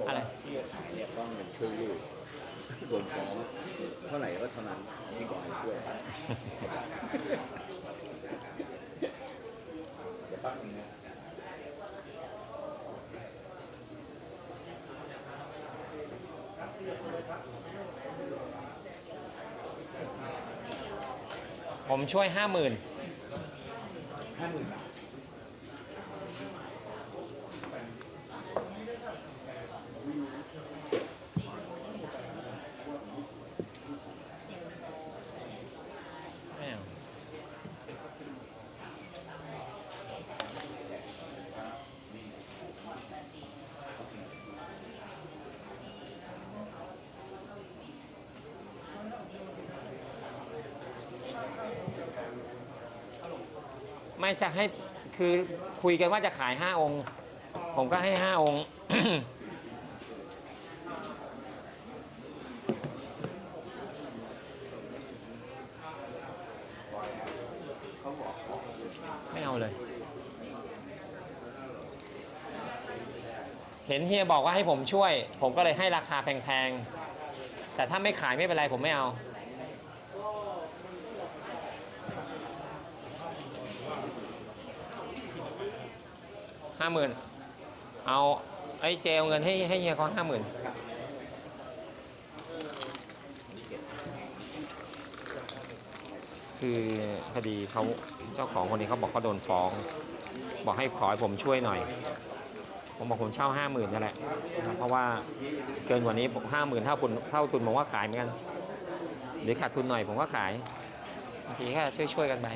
บอกอะไร ว่าที่จะขายเนี่ยต้องเงินช่วยลูกโดนฟ้องเท่าไหร่ก็เท่านั้นที่ก่อนให้ช่วยเดี๋ยวแป๊บนึงนะผมช่วยห้าหมื่นห้าหมื่นบาท ไม่จะให้คือคุยกันว่าจะขายห้าองค์ ผมก็ให้ห้าองค์ ไม่เอาเลย เห็นเฮียบอกว่าให้ผมช่วย ผมก็เลยให้ราคาแพงๆ แต่ถ้าไม่ขายไม่เป็นไรผมไม่เอา ห้าหมื่นเอาไอ้เจเอาเงินให้ให้เฮียเขาห้าหมื่นคือพอดีเขาเจ้าของคนนี้เขาบอกเขาโดนฟ้อง บอกให้ขอให้ผมช่วยหน่อย ผมบอกผมเช่าห้าหมื่นนั่นแหละนะเพราะว่าเกินกว่านี้ห้าหมื่นเท่าทุนเท่าทุนผมว่าขายเหมือนกันหรือขาดทุนหน่อยผมก็ขายบางทีแค่ช่วยช่วยๆกันไป